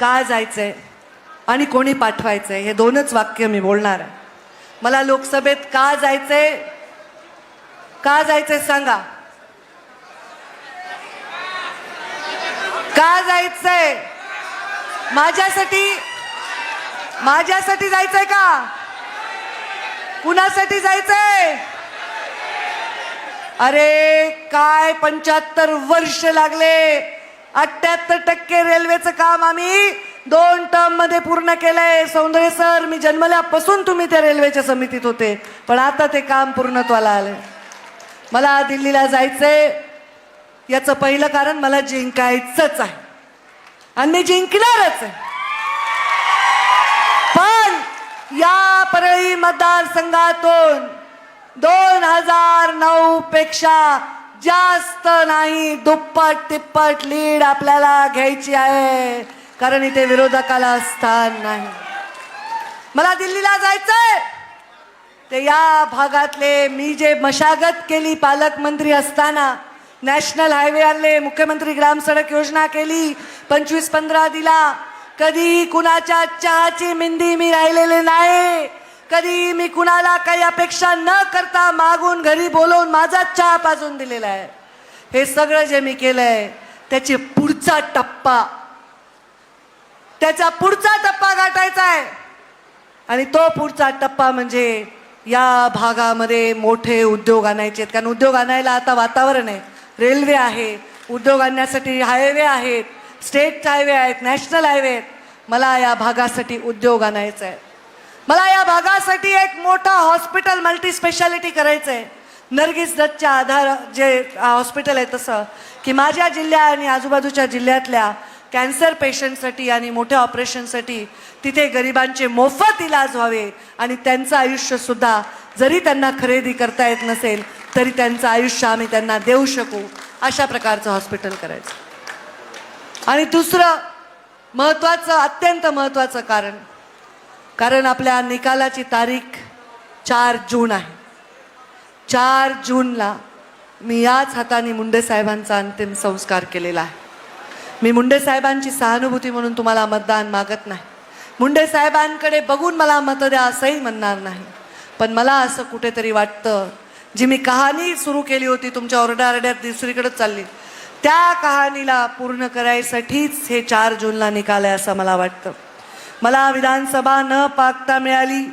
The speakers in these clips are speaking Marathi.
का जायचंय? आणि कोणी पाठवायचंय? हे दोनच वाक्य मी बोलणार आहे. मला लोकसभेत का जायचंय? का जायचंय सांगा. का जायचंय? माझ्यासाठी माझ्यासाठी जायचंय का? कुणासाठी जायचंय? अरे काय पंच्याहत्तर वर्ष लागले. अठ्याहत्तर टक्के रेल्वेचं काम आम्ही दोन टर्ममध्ये पूर्ण केलंय. सौंदर्य सर मी जन्मल्यापासून तुम्ही त्या रेल्वेच्या समितीत होते. पण आता ते काम पूर्णत्वाला आलंय. मला दिल्लीला जायचंय. याचं पहिलं कारण मला जिंकायचंच आहे. आणि मी जिंकणारच आहे. पण या परळी मतदारसंघातून दोन हजार नऊ पेक्षा जास्त नाही दुप्पट तिप्पट लीड आपल्याला घ्यायची आहे. कारण इथे विरोधकाला स्थान नाही. मला दिल्लीला जायचंय. ते या भागातले मी जे मशागत केली पालकमंत्री असताना नॅशनल हायवे आणले मुख्यमंत्री ग्राम सडक योजना केली पंचवीस पंधरा दिला. कधी कुणाच्या चहाची मिंदी मी राहिलेले नाही. कधी मी कुणाला काही अपेक्षा न करता मागून घरी बोलवून माझा चहा पाजून दिलेला आहे. हे सगळं जे मी केलंय त्याचे पुढचा टप्पा. त्याचा पुढचा टप्पा गाठायचा आहे. आणि तो पुढचा टप्पा म्हणजे या भागामध्ये मोठे उद्योग आणायचे आहेत. कारण उद्योग आणायला आता वातावरण आहे. रेल्वे आहे उद्योग आणण्यासाठी हायवे आहेत स्टेट हायवे आहेत नॅशनल हायवे आहेत. मला या भागासाठी उद्योग आणायचा आहे. मला या भागासाठी एक मोठं हॉस्पिटल मल्टी स्पेशालिटी करायचं आहे नर्गिस दत्तच्या आधार जे हॉस्पिटल आहे तसं की माझ्या जिल्ह्या आणि आजूबाजूच्या जिल्ह्यातल्या कॅन्सर पेशंटसाठी आणि मोठ्या ऑपरेशनसाठी तिथे गरिबांचे मोफत इलाज व्हावे आणि त्यांचं आयुष्यसुद्धा जरी त्यांना खरेदी करता येत नसेल तरी त्यांचं आयुष्य आम्ही त्यांना देऊ शकू अशा प्रकारचं हॉस्पिटल करायचं. आणि दुसरं महत्त्वाचं अत्यंत महत्त्वाचं कारण कारण आपल्या निकालाची तारीख चार जून आहे. चार जूनला मी याच हाताने मुंडे साहेबांचा अंतिम संस्कार केलेला आहे. मी मुंडे साहेबांची सहानुभूती म्हणून तुम्हाला मतदान मागत नाही. मुंडे साहेबांकडे बघून मला मत द्या असंही म्हणणार नाही. पण मला असं कुठेतरी वाटतं जी मी कहाणी सुरू केली होती तुमच्या ओरडारड्यात दुसरीकडे चालली. त्या कहाणीला पूर्ण करायसाठीच हे चार जूनला निकाल आहे असं मला वाटतं. मला विधानसभा न पागता मिळाली.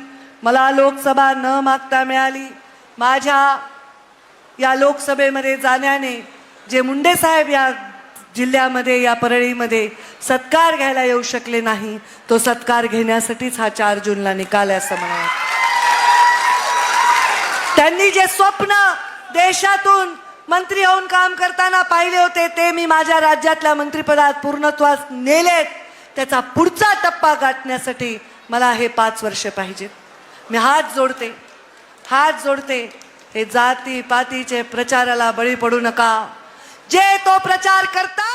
मला लोकसभा न मागता मिळाली. माझ्या या लोकसभेमध्ये जाण्याने जे मुंडे साहेब या जिल्ह्यामध्ये या परळीमध्ये सत्कार घ्यायला येऊ शकले नाही तो सत्कार घेण्यासाठीच हा चार जूनला निकाल आहे असं मला त्यांनी जे स्वप्न देशातून मंत्री होऊन काम करताना पाहिले होते ते मी माझ्या राज्यातल्या मंत्रिपदात पूर्णत्वास नेलेत. त्याचा पुढचा टप्पा गाठण्यासाठी मला हे पाच वर्ष पाहिजेत मी हात जोडते हात जोडते. हे जाती पातीचे प्रचाराला बळी पडू नका. जे तो प्रचार करता